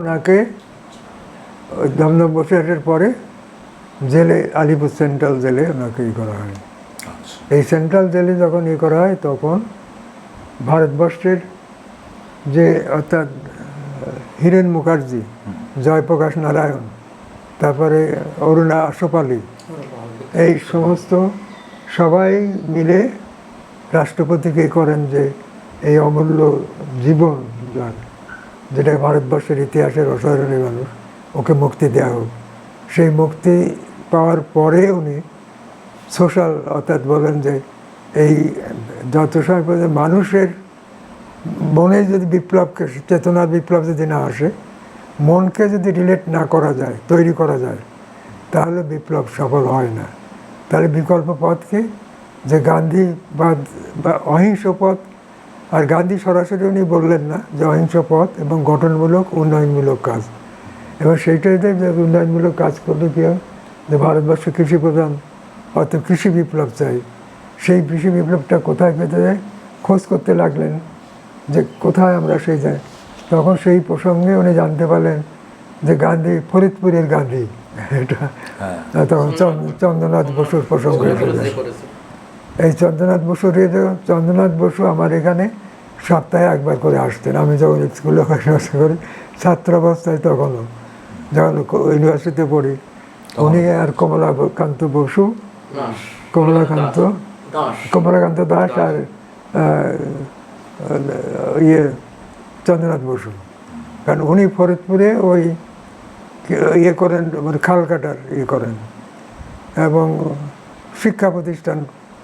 ওনাকে দমদম বসিরহাটের পরে জেলে আলিপুর সেন্ট্রাল জেলে ওনাকে ই করা হয়। আচ্ছা। এই সেন্ট্রাল জেলে যখন ই করা হয় তখন ভারতবর্ষের যে অর্থাৎ হীরেন মুখার্জি জয়প্রকাশ নারায়ণ তারপরে অরুণা আশোপালি এই সমস্ত সবাই মিলে রাষ্ট্রপতিকে করেন যে এই অমূল্য জীবন যার। যেটা ভারতবর্ষের ইতিহাসের অসাধারণী মানুষ, ওকে মুক্তি দেওয়া হোক। সেই মুক্তি পাওয়ার পরে উনি সোশ্যাল, অর্থাৎ বলেন যে এই যত সময় মানুষের মনে যদি বিপ্লবকে, চেতনার বিপ্লব যদি না আসে, মনকে যদি রিলেট না করা যায়, তৈরি করা যায়, তাহলে বিপ্লব সফল হয় না। তাহলে বিকল্প পথকে যে গান্ধীবাদ বা অহিংস পথ আর গান্ধী সরাসরি উনি বললেন না যে অহিংস পথ এবং গঠনমূলক উন্নয়নমূলক কাজ। এবার সেইটাইতে যে উন্নয়নমূলক কাজ করলে কি হয় যে ভারতবর্ষ কৃষি প্রধান অর্থাৎ কৃষি বিপ্লব চাই। সেই কৃষি বিপ্লবটা কোথায় পেতে যায়? খোঁজ করতে লাগলেন যে কোথায় আমরা সেই যাই। তখন সেই প্রসঙ্গে উনি জানতে পারলেন যে গান্ধী ফরিদপুরের গান্ধী। এটা হ্যাঁ। তখন চন্দ্র- চন্দ্রনাথ বসুর প্রসঙ্গ এই চন্দ্রনাথ বসু রেডিও চন্দ্রনাথ বসু আমার এখানে সপ্তাহে একবার করে আসতেন। আমি যখন স্কুলে পড়াশোনা করি ছাত্র অবস্থায় তখনও যখন ইউনিভার্সিটিতে পড়ি উনি আর কমলাকান্ত বসু কমলাকান্ত কমলাকান্ত দাস আর ইয়ে চন্দ্রনাথ বসু। কারণ উনি ফরিদপুরে ওই ইয়ে করেন মানে খাল কাটার ইয়ে করেন। এবং শিক্ষা প্রতিষ্ঠান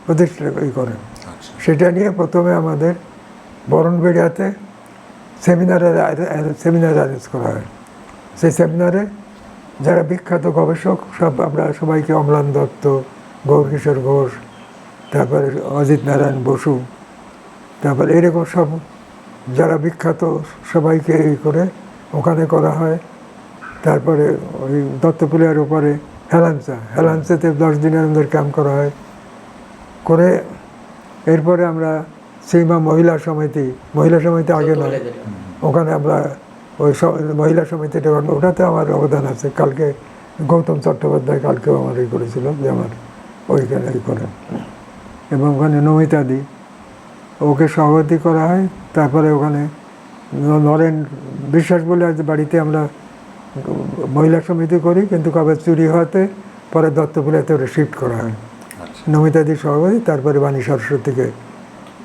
প্রতিষ্ঠা ই করেন। আচ্ছা। সেটা নিয়ে প্রথমে আমাদের বরণবেড়িয়াতে সেমিনারের সেমিনার অ্যারেঞ্জ করা হয়। সেই সেমিনারে যারা বিখ্যাত গবেষক সব আমরা সবাইকে অম্লান দত্ত গৌরকিশোর ঘোষ তারপরে অজিত নারায়ণ বসু তারপরে এরকম সব যারা বিখ্যাত সবাইকে এই করে ওখানে করা হয়। তারপরে ওই দত্তপুলিয়ার ওপরে হেলান্সা হেলান্সাতে দশ দিনের আমাদের ক্যাম্প করা হয়। করে এরপরে আমরা সীমা মহিলা সমিতি মহিলা সমিতি আগে নয় ওখানে আমরা ওই মহিলা সমিতিটা ওটাতে আমার অবদান আছে। কালকে গৌতম চট্টোপাধ্যায় কালকেও আমার এই করেছিল যে আমার ওইখানে এই করেন। এবং ওখানে নমিতা দি ওকে সভাপতি করা হয়। তারপরে ওখানে নরেন বিশ্বাস বলে আজ বাড়িতে আমরা মহিলা সমিতি করি কিন্তু কবে চুরি হওয়াতে পরে দত্তপুরাতে ওটা শিফট করা হয়। নমিতাদি সভাপতি তারপরে বাণী সরস্বতীকে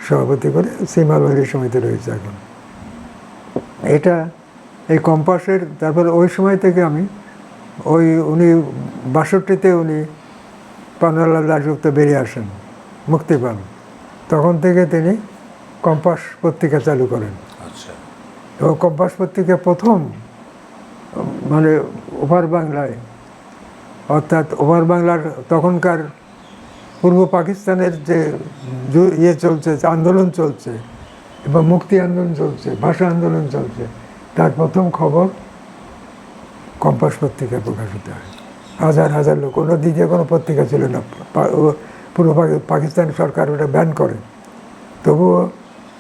সভাপতি করে সীমাল মহিলা সমিতি রয়েছে এখন। এটা এই কম্পাসের তারপরে ওই সময় থেকে আমি ওই উনি বাষট্টিতে উনি পান্নালাল দাসগুপ্ত বেরিয়ে আসেন মুক্তি পান। তখন থেকে তিনি কম্পাস পত্রিকা চালু করেন। আচ্ছা। এবং কম্পাস পত্রিকা প্রথম মানে ওভার বাংলায় অর্থাৎ ওভার বাংলার তখনকার পূর্ব পাকিস্তানের যে ইয়ে চলছে আন্দোলন চলছে এবং মুক্তি আন্দোলন চলছে ভাষা আন্দোলন চলছে তার প্রথম খবর কম্পাস পত্রিকায় প্রকাশিত হয়। হাজার হাজার লোক কোনো দ্বিতীয় কোনো পত্রিকা ছিল না। পূর্ব পাকিস্তান সরকার ওটা ব্যান করে। তবুও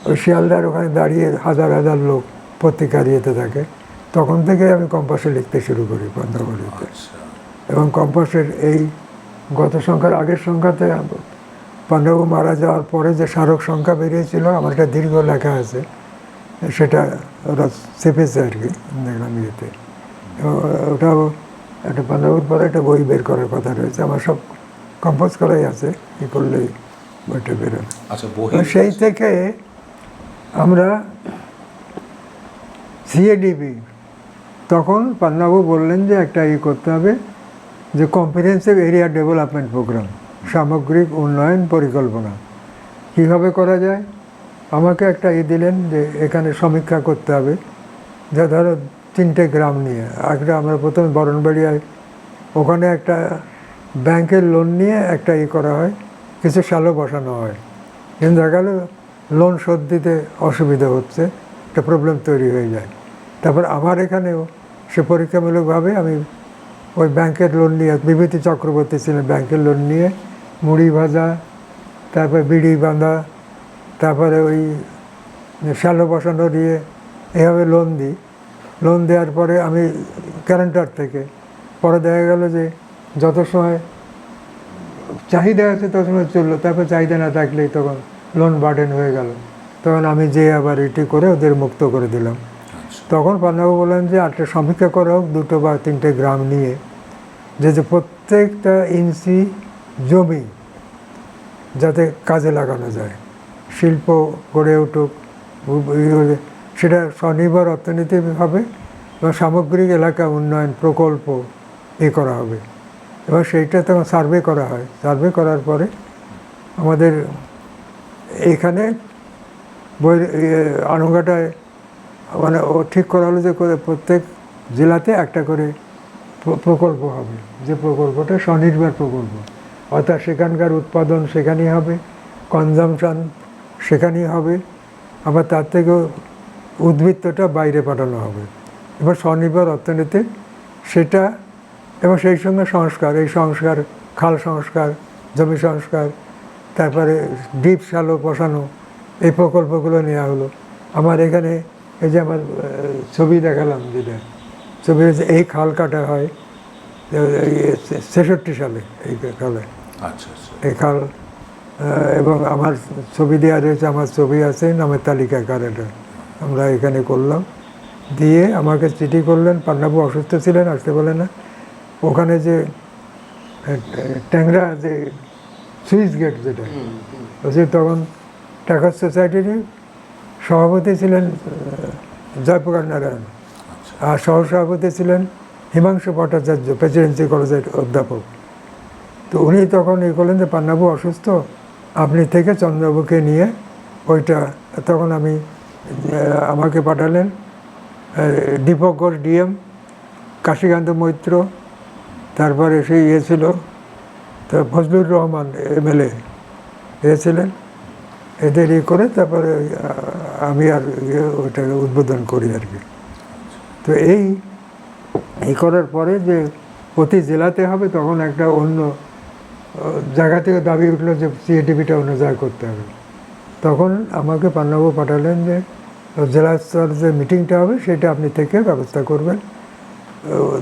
ওই শিয়ালদার ওখানে দাঁড়িয়ে হাজার হাজার লোক পত্রিকা দিয়েতে থাকে। তখন থেকে আমি কম্পাসে লিখতে শুরু করি পদ্মাবলীতে আচ্ছা। এবং কম্পাসের এই গত সংখ্যার আগের সংখ্যাতে পাণ্ডবু মারা যাওয়ার পরে যে স্মারক সংখ্যা বেরিয়েছিল আমার একটা দীর্ঘ লেখা আছে সেটা ওরা চেপেছে আর কি দেখলাম ইয়েতে। ওটাও একটা পাণ্ডবুর পরে একটা বই বের করার কথা রয়েছে আমার সব কম্পোজ করাই আছে কী করলেই বইটা বেরোবে আচ্ছা সেই থেকে আমরা সিএডিপি তখন পান্নাবু বললেন যে একটা ই করতে হবে যে কম্প্রিহেন্সিভ এরিয়া ডেভেলপমেন্ট প্রোগ্রাম সামগ্রিক উন্নয়ন পরিকল্পনা। কীভাবে করা যায়? আমাকে একটা ই দিলেন যে এখানে সমীক্ষা করতে হবে। যা ধরো তিনটে গ্রাম নিয়ে। একটা আমরা প্রথমে বরণবাড়িয়ায়, ওখানে একটা ব্যাংকের লোন নিয়ে একটা ই করা হয়, কিছু শ্যালো বসানো হয়। কিন্তু দেখা গেল লোন শোধ দিতে অসুবিধা হচ্ছে, একটা প্রবলেম তৈরি হয়ে যায়। তারপর আমার এখানেও সে পরীক্ষামূলকভাবে আমি ওই ব্যাংকের লোন নিয়ে বিভূতি চক্রবর্তী ছিলেন ব্যাংকের লোন নিয়ে মুড়ি ভাজা, তারপরে বিড়ি বাঁধা, তারপরে ওই শ্যালো বসানো দিয়ে এভাবে লোন দিই। লোন দেওয়ার পরে আমি ক্যারেন্টার থেকে, পরে দেখা গেল যে যত সময় চাহিদা আছে তত সময় চলল, তারপর চাহিদা না থাকলেই তখন লোন বার্ডেন হয়ে গেল। তখন আমি যে আবার এটি করে ওদের মুক্ত করে দিলাম। তখন পান্নাবাবু বললেন যে একটা সমীক্ষা করা হোক দুটো বা তিনটে গ্রাম নিয়ে। যে যে প্রত্যেকটা ইঞ্চি জমি যাতে কাজে লাগানো যায়, শিল্প গড়ে উঠুক, সেটা স্বনির্ভর অর্থনীতি হবে এবং সামগ্রিক এলাকা উন্নয়ন প্রকল্প এ করা হবে। এবার সেইটা তখন সার্ভে করা হয়। সার্ভে করার পরে আমাদের এখানে বই আনঙ্গাটায় মানে ও ঠিক করা হলো যে প্রত্যেক জেলাতে একটা করে প্রকল্প হবে। যে প্রকল্পটা স্বনির্ভর প্রকল্প। অর্থাৎ সেখানকার উৎপাদন সেখানেই হবে, কনজামশন সেখানেই হবে, আবার তার থেকেও উদ্বৃত্তটা বাইরে পাঠানো হবে। এবার স্বনির্ভর অর্থনীতি সেটা এবং সেই সঙ্গে সংস্কার, এই সংস্কার, খাল সংস্কার, জমি সংস্কার, তারপরে ডিপ শ্যালো বসানো, এই প্রকল্পগুলো নেওয়া হলো। আমার এখানে এই যে আমার ছবি দেখালাম যেটা ছবি হচ্ছে এই খাল কাটা হয় ছেষট্টি সালে এই খালে। আচ্ছা আচ্ছা। এই খাল এবং আমার ছবি দেওয়া রয়েছে আমার ছবি আছে নামের তালিকা কারেন্টে আমরা এখানে করলাম। দিয়ে আমাকে চিঠি করলেন পান্নাবু অসুস্থ ছিলেন আসতে বলে না। ওখানে যে ট্যাংরা যে সুইচ গেট যেটা তখন টাকার সোসাইটির সভাপতি ছিলেন জয়প্রকাশ নারায়ণ। আর সহসভাপতি ছিলেন হিমাংশু ভট্টাচার্য, প্রেসিডেন্সি কলেজের অধ্যাপক। তো উনি তখন এই করলেন যে, পান্নাবু, অসুস্থ? আপনি থেকে চন্দ্রবাবুকে নিয়ে ওইটা তখন আমি আমাকে পাঠালেন দীপক ঘোষ, ডিএম, কাশীকান্ত মৈত্র, তারপরে সেই ইয়ে ছিল, তো ফজলুর রহমান এমএলএ এ ছিলেন। এদের ইয়ে করে তারপরে আমি আর ইয়ে ওইটাকে উদ্বোধন করি আর কি। তো এই এই করার পরে যে প্রতি জেলাতে হবে তখন একটা অন্য জায়গা থেকে দাবি উঠল যে সিএটিভিটা অন্য জায়গায় করতে হবে। তখন আমাকে পান্নাবু পাঠালেন যে জেলা স্তর যে মিটিংটা হবে সেটা আপনি থেকে ব্যবস্থা করবেন।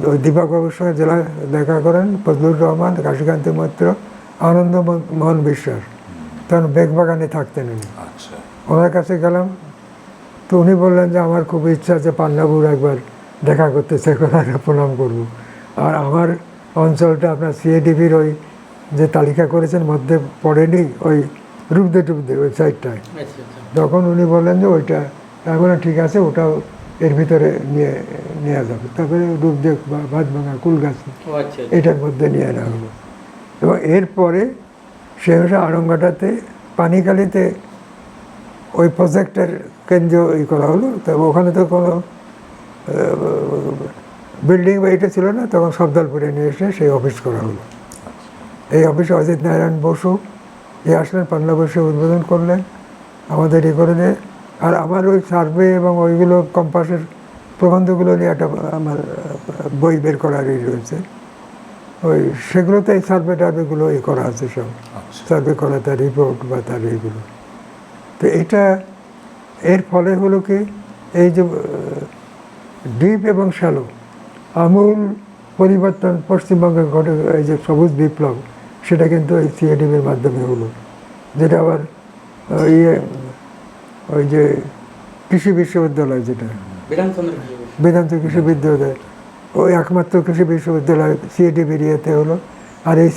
ওই দীপকবাবুর সঙ্গে জেলা দেখা করেন ফজলুর রহমান কাশীকান্ত মৈত্র আনন্দ মোহন বিশ্বাস। তখন বেগবাগানে থাকতেন উনি। আচ্ছা। ওনার কাছে গেলাম তো উনি বললেন যে আমার খুব ইচ্ছা আছে পান্নাবুর একবার দেখা করতে চাই কোথায় প্রণাম করব। আর আমার অঞ্চলটা আপনার সিএডিবির ওই যে তালিকা করেছেন মধ্যে পড়েনি ওই রূপদে টুপদে ওই সাইডটায়। আচ্ছা আচ্ছা। তখন উনি বললেন যে ওইটা এখন ঠিক আছে ওটাও এর ভিতরে নিয়ে নেওয়া যাবে। তারপরে রূপদেব বা ভাতভাঙা কুলগাছি আচ্ছা এটার মধ্যে নিয়ে নেওয়া হলো। এবং এরপরে সে হচ্ছে আরঙ্গাটাতে পানিকালিতে ওই প্রজেক্টের কেন্দ্র ই করা হলো তো ওখানে তো কোনো বিল্ডিং বা এটা ছিল না তখন সবদলপুরে নিয়ে এসে সেই অফিস করা হলো। এই অফিসে অজিত নারায়ণ বসু এ আসলেন পান্না বসে উদ্বোধন করলেন আমাদের এ করে দিয়ে আর আমার ওই সার্ভে এবং ওইগুলো কম্পাসের প্রবন্ধগুলো নিয়ে একটা আমার বই বের করারই রয়েছে। ওই সেগুলোতে এই সার্ভে টার্ভেগুলো ই করা আছে সব। আচ্ছা। সার্ভে করা তার রিপোর্ট বা তার এইগুলো। তো এটা এর ফলে হলো কি এই যে ডিপ এবং শ্যালো আমূল পরিবর্তন পশ্চিমবঙ্গে ঘটে এই যে সবুজ বিপ্লব সেটা কিন্তু এই সিএডিবির মাধ্যমে হলো। যেটা আবার ইয়ে ওই যে কৃষি বিশ্ববিদ্যালয় যেটা। বেদান্ত কৃষি বিশ্ববিদ্যালয় ওই একমাত্র কৃষি বিশ্ববিদ্যালয় সিএডি বেরিয়েতে হলো আর এই